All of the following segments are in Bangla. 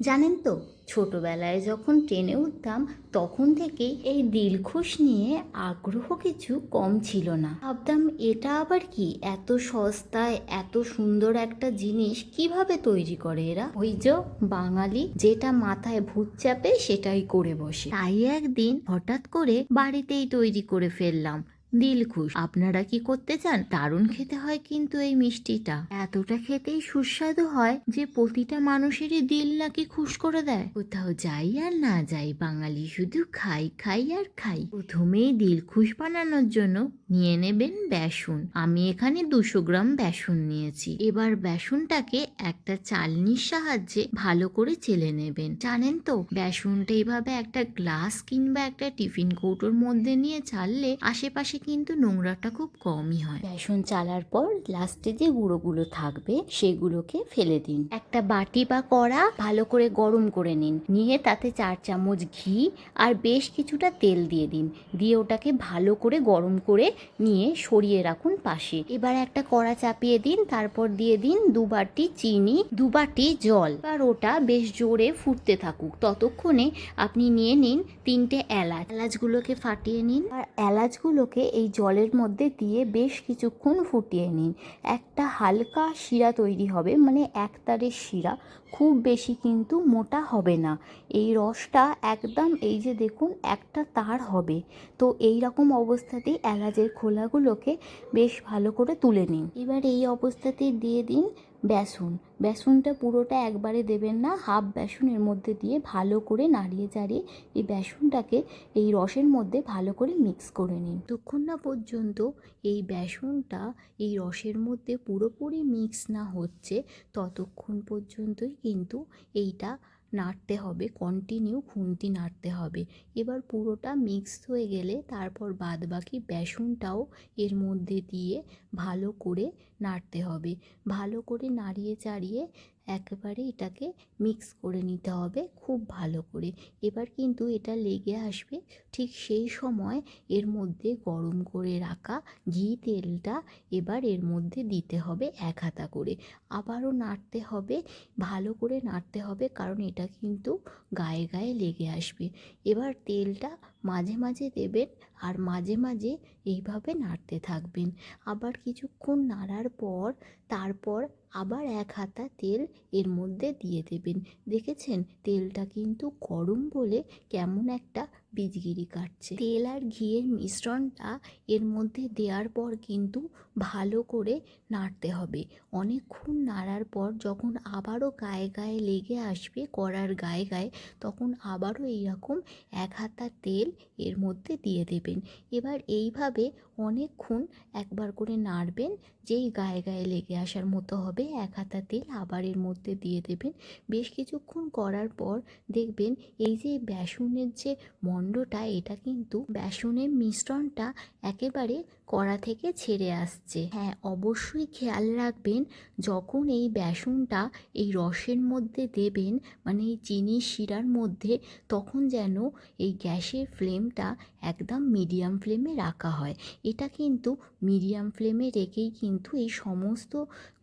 জানেন তো, ছোটবেলায় যখন ট্রেনে উঠতাম, তখন থেকে এই দিলখুশ নিয়ে আগ্রহ কিছু কম ছিল না। ভাবতাম, এটা আবার কি? এত সস্তায়, এত সুন্দর একটা জিনিস কীভাবে তৈরি করে এরা? ওই যে বাঙালি যেটা মাথায় ভূত চাপে সেটাই করে বসে। তাই একদিন হঠাৎ করে বাড়িতেই তৈরি করে ফেললাম। দিলখুশ আপনারা কি করতে চান? দারুণ খেতে হয় কিন্তু এই মিষ্টিটা। এতটা খেতেই সুস্বাদু হয় যে প্রতিটা মানুষেরই দিল নাকি খুশ করে দেয়। কোথাও যাই আর না যাই, বাঙালি শুধু খাই খাই আর খাই। প্রথমেই দিল খুশ বানানোর জন্য নিয়ে নেবেন বেসন। আমি এখানে দুশো গ্রাম বেসন নিয়েছি। এবার বেসনটাকে একটা চালনির সাহায্যে ভালো করে চেলে নেবেন। জানেন তো, বেসনটা এইভাবে একটা গ্লাস কিংবা একটা টিফিন কৌটোর মধ্যে নিয়ে চাললে আশেপাশে কিন্তু নোংরাটা খুব কমই হয়। বেসন চালার পর লাস্টে যে গুঁড়োগুলো থাকবে, সেগুলোকে ফেলে দিন। একটা বাটি বা কড়া ভালো করে গরম করে নিন। নিয়ে তাতে চার চামচ ঘি আর বেশ কিছুটা তেল দিয়ে দিন। দিয়ে ওটাকে ভালো করে গরম করে নিয়ে সরিয়ে রাখুন পাশে। এবার একটা কড়া চাপিয়ে দিন, তারপর দিয়ে দিন দু বাটি চিনি, দু বাটি জল। আর ওটা বেশ জোরে ফুটতে থাকুক। ততক্ষণে আপনি নিয়ে নিন তিনটে এলাচ। এলাচগুলোকে ফাটিয়ে নিন। আর এলাচগুলোকে এই জলের মধ্যে দিয়ে বেশ কিছুক্ষণ ফুটিয়ে নিন। একটা হালকা শিরা তৈরি হবে মানে একতারের শিরা। খুব বেশি কিন্তু মোটা হবে না। এই রসটা একদম এই যে দেখুন, একটা তার হবে। তো এই রকম অবস্থাতেই এলাচের খোলাগুলোকে বেশ ভালো করে তুলে নিন। এবার এই অবস্থাতেই দিয়ে দিন বেসন। বেসনটা পুরোটা একবারে দেবেন না, হাফ বেসনের মধ্যে দিয়ে ভালো করে নাড়িয়ে চাড়িয়ে এই বেসনটাকে এই রসের মধ্যে ভালো করে মিক্স করে নিন। ততক্ষণ না পর্যন্ত এই বেসনটা এই রসের মধ্যে পুরোপুরি মিক্স না হচ্ছে, ততক্ষণ পর্যন্তই কিন্তু এইটা নাড়তে হবে কন্টিনিউ খুন্তি নাড়তে হবে। এবার পুরোটা মিক্স হয়ে গেলে তারপর বাদবাকি বেসনটাও এর মধ্যে দিয়ে ভালো করে নাড়তে হবে। ভালো করে নাড়িয়ে চাড়িয়ে একেবারে এটাকে মিক্স করে নিতে হবে খুব ভালো করে। এবার কিন্তু এটা লেগে আসবে ঠিক সেই সময় এর মধ্যে গরম করে রাখা ঘি তেলটা এবার এর মধ্যে দিতে হবে এক হাতা করে। আবারও নাড়তে হবে, ভালো করে নাড়তে হবে কারণ এটা কিন্তু গায়ে গায়ে লেগে আসবে। এবার তেলটা মাঝে মাঝে দেবেন আর মাঝে মাঝে এইভাবে নাড়তে থাকবেন। আবার কিছুক্ষণ নাড়ার পর তারপর আবার এক হাতা তেল এর মধ্যে দিয়ে দেবেন। দেখেছেন? তেলটা কিন্তু গরম বলে কেমন একটা বিজগিরি কাটছে। তেল আর ঘিয়ের মিশ্রণটা এর মধ্যে দেওয়ার পর কিন্তু ভালো করে নাড়তে হবে। অনেকক্ষণ নাড়ার পর যখন আবারও গায়ে গায়ে লেগে আসবে কড়ার গায়ে গায়ে, তখন আবারও এইরকম এক হাতা তেল এর মধ্যে দিয়ে দেবেন। এবার এইভাবে অনেকক্ষণ একবার করে নাড়বেন, যেই গায়ে গায়ে লেগে আসার মতো হবে, এক হাতা তেল আবার এর মধ্যে দিয়ে দেবেন। বেশ কিছুক্ষণ করার পর দেখবেন এই যে বেসনের যে মণ্ডটা, এটা কিন্তু বেসনের মিশ্রণটা একেবারে কড়া থেকে ছেড়ে আসছে। হ্যাঁ অবশ্যই খেয়াল রাখবেন, যখন এই বেসনটা এই রসের মধ্যে দেবেন মানে এই চিনির শিরার মধ্যে, তখন যেন এই গ্যাসের ফ্লেমটা একদম মিডিয়াম ফ্লেমে রাখা হয়। এটা কিন্তু মিডিয়াম ফ্লেমে রেখেই কিন্তু এই সমস্ত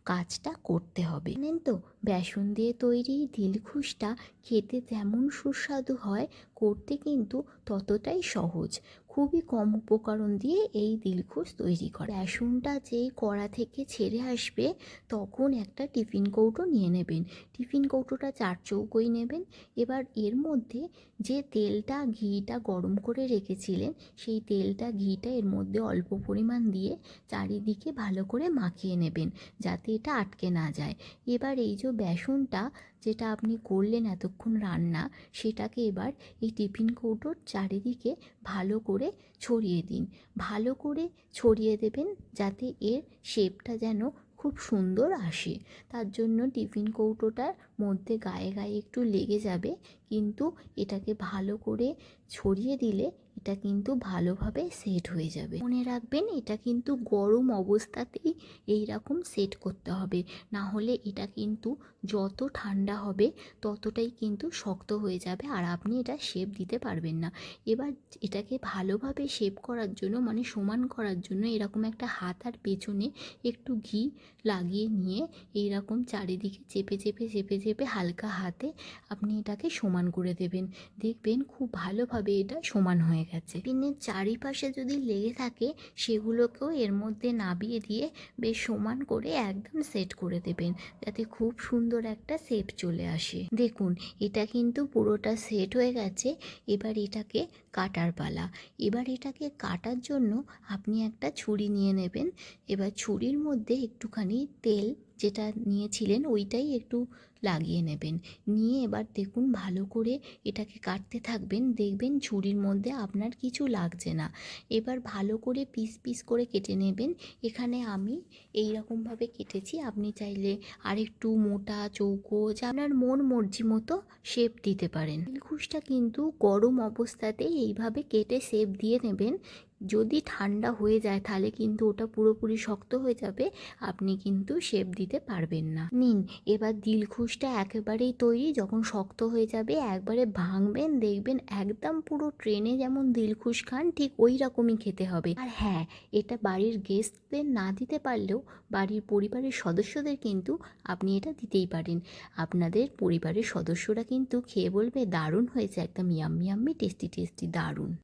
কাজটা করতে হবে। জানেন তো, বেসন দিয়ে তৈরি দিলখুশটা খেতে যেমন সুস্বাদু হয়, করতে কিন্তু ততটাই সহজ। খুবই কম উপকরণ দিয়ে এই দিলখুশ তৈরি করে। বেসনটা যেই কড়া থেকে ছেড়ে আসবে, তখন একটা টিফিন কৌটো নিয়ে নেবেন। টিফিন কৌটোটা চার চৌকোই নেবেন। এবার এর মধ্যে যে তেলটা ঘিটা গরম করে রেখেছিলেন, সেই তেলটা ঘিটা এর মধ্যে অল্প পরিমাণ দিয়ে চারিদিকে ভালো করে মাখিয়ে নেবেন। যাতে এটা আটকে না যায়। এবার এই যে বেসনটা যেটা আপনি করলেন এতক্ষণ রান্না, সেটাকে এবার এই টিফিন কৌটোর চারিদিকে ভালো করে ছড়িয়ে দিন। ভালো করে ছড়িয়ে দেবেন যাতে এর শেপটা যেন খুব সুন্দর আসে। তার জন্য টিফিন কৌটোটার মধ্যে গায়ে গায়ে একটু লেগে যাবে, কিন্তু এটাকে ভালো করে ছড়িয়ে দিলে এটা কিন্তু ভালোভাবে সেট হয়ে যাবে। মনে রাখবেন, এটা কিন্তু গরম অবস্থাতেই এই রকম সেট করতে হবে। না হলে এটা কিন্তু যত ঠান্ডা হবে, ততটাই কিন্তু শক্ত হয়ে যাবে আর আপনি এটা শেপ দিতে পারবেন না। এবার এটাকে ভালোভাবে শেপ করার জন্য মানে সমান করার জন্য এরকম একটা হাত আর পেছনে একটু ঘি লাগিয়ে নিয়ে এইরকম চারিদিকে চেপে চেপে চেপে চেপে হালকা হাতে আপনি এটাকে সমান করে দেবেন। দেখবেন খুব ভালোভাবে এটা সমান হয়ে গেছে পিনের চারিপাশে যদি লেগে থাকে, সেগুলোকেও এর মধ্যে নাবিয়ে দিয়ে বেশ সমান করে একদম সেট করে দেবেন, যাতে খুব সুন্দর একটা শেপ চলে আসে। দেখুন, এটা কিন্তু পুরোটা সেট হয়ে গেছে। এবার এটাকে কাটার পালা। এবার এটাকে কাটার জন্য আপনি একটা ছুরি নিয়ে নেবেন। এবার ছুরির মধ্যে একটুখানি তেল যেটা নিয়েছিলেন ওইটাই একটু লাগিয়ে নেবেন। নিয়ে এবার দেখুন ভালো করে এটাকে কাটতে থাকবেন। দেখবেন ঝুড়ির মধ্যে আপনার কিছু লাগছে না। এবার ভালো করে পিস পিস করে কেটে নেবেন। এখানে আমি এই রকমভাবে কেটেছি। আপনি চাইলে আরেকটু মোটা চৌকো যা আপনার মন মর্জি মতো শেপ দিতে পারেন। দিলখুশটা কিন্তু গরম অবস্থাতেই এইভাবে কেটে শেপ দিয়ে নেবেন। যদি ঠান্ডা হয়ে যায় তাহলে কিন্তু ওটা পুরোপুরি শক্ত হয়ে যাবে, আপনি কিন্তু শেপ দিতে পারবেন না। নিন, এবার দিলখুশটা একেবারেই তৈরি, যখন শক্ত হয়ে যাবে একবারে ভাঙবেন, দেখবেন একদম পুরো ট্রেনে যেমন দিলখুশ খান, ঠিক ওই রকমই খেতে হবে। আর হ্যাঁ এটা বাড়ির গেস্টদের না দিতে পারলেও বাড়ির পরিবারের সদস্যদের কিন্তু আপনি এটা দিতেই পারেন। আপনাদের পরিবারের সদস্যরা কিন্তু খেয়ে বলবে, দারুণ হয়েছে, একদম ইয়াম্মি ইয়াম্মি টেস্টি টেস্টি দারুণ।